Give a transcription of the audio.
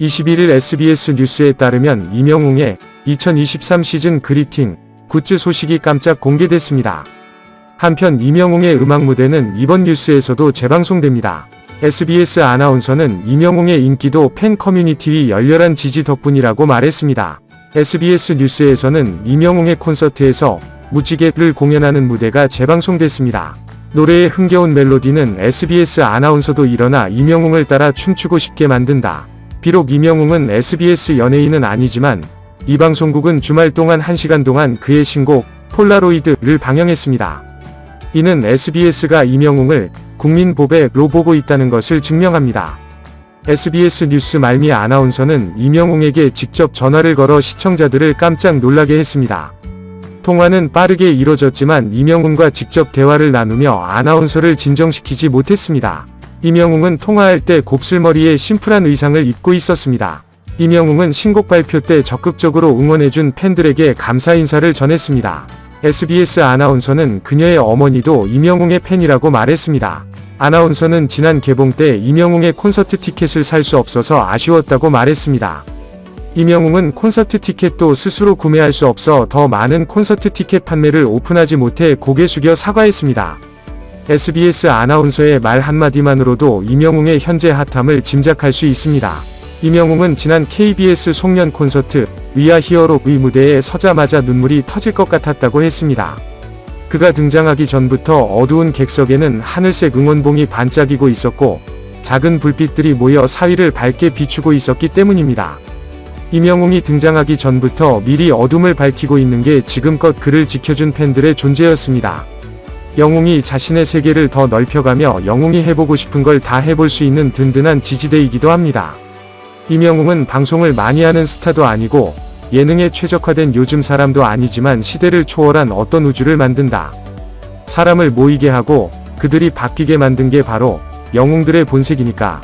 21일 SBS 뉴스에 따르면 이명웅의 2023 시즌 그리팅 굿즈 소식이 깜짝 공개됐습니다. 한편 이명웅의 음악 무대는 이번 뉴스에서도 재방송됩니다. SBS 아나운서는 이명웅의 인기도 팬 커뮤니티의 열렬한 지지 덕분이라고 말했습니다. SBS 뉴스에서는 이명웅의 콘서트에서 무지개를 공연하는 무대가 재방송됐습니다. 노래의 흥겨운 멜로디는 SBS 아나운서도 일어나 이명웅을 따라 춤추고 싶게 만든다. 비록 이명웅은 SBS 연예인은 아니지만 이 방송국은 주말 동안 1시간 동안 그의 신곡 폴라로이드를 방영했습니다. 이는 SBS가 이명웅을 국민 보배로 보고 있다는 것을 증명합니다. SBS 뉴스 말미 아나운서는 이명웅에게 직접 전화를 걸어 시청자들을 깜짝 놀라게 했습니다. 통화는 빠르게 이뤄졌지만 이명웅과 직접 대화를 나누며 아나운서를 진정시키지 못했습니다. 이명웅은 통화할 때 곱슬머리에 심플한 의상을 입고 있었습니다. 이명웅은 신곡 발표 때 적극적으로 응원해준 팬들에게 감사 인사를 전했습니다. SBS 아나운서는 그녀의 어머니도 이명웅의 팬이라고 말했습니다. 아나운서는 지난 개봉 때 이명웅의 콘서트 티켓을 살 수 없어서 아쉬웠다고 말했습니다. 이명웅은 콘서트 티켓도 스스로 구매할 수 없어 더 많은 콘서트 티켓 판매를 오픈하지 못해 고개 숙여 사과했습니다. SBS 아나운서의 말 한마디만으로도 이명웅의 현재 핫함을 짐작할 수 있습니다. 이명웅은 지난 KBS 송년 콘서트 위아 히어로의 무대에 서자마자 눈물이 터질 것 같았다고 했습니다. 그가 등장하기 전부터 어두운 객석에는 하늘색 응원봉이 반짝이고 있었고 작은 불빛들이 모여 사위를 밝게 비추고 있었기 때문입니다. 이명웅이 등장하기 전부터 미리 어둠을 밝히고 있는 게 지금껏 그를 지켜준 팬들의 존재였습니다. 영웅이 자신의 세계를 더 넓혀가며 영웅이 해보고 싶은 걸 다 해볼 수 있는 든든한 지지대이기도 합니다. 이명웅은 방송을 많이 하는 스타도 아니고 예능에 최적화된 요즘 사람도 아니지만 시대를 초월한 어떤 우주를 만든다. 사람을 모이게 하고 그들이 바뀌게 만든 게 바로 영웅들의 본색이니까.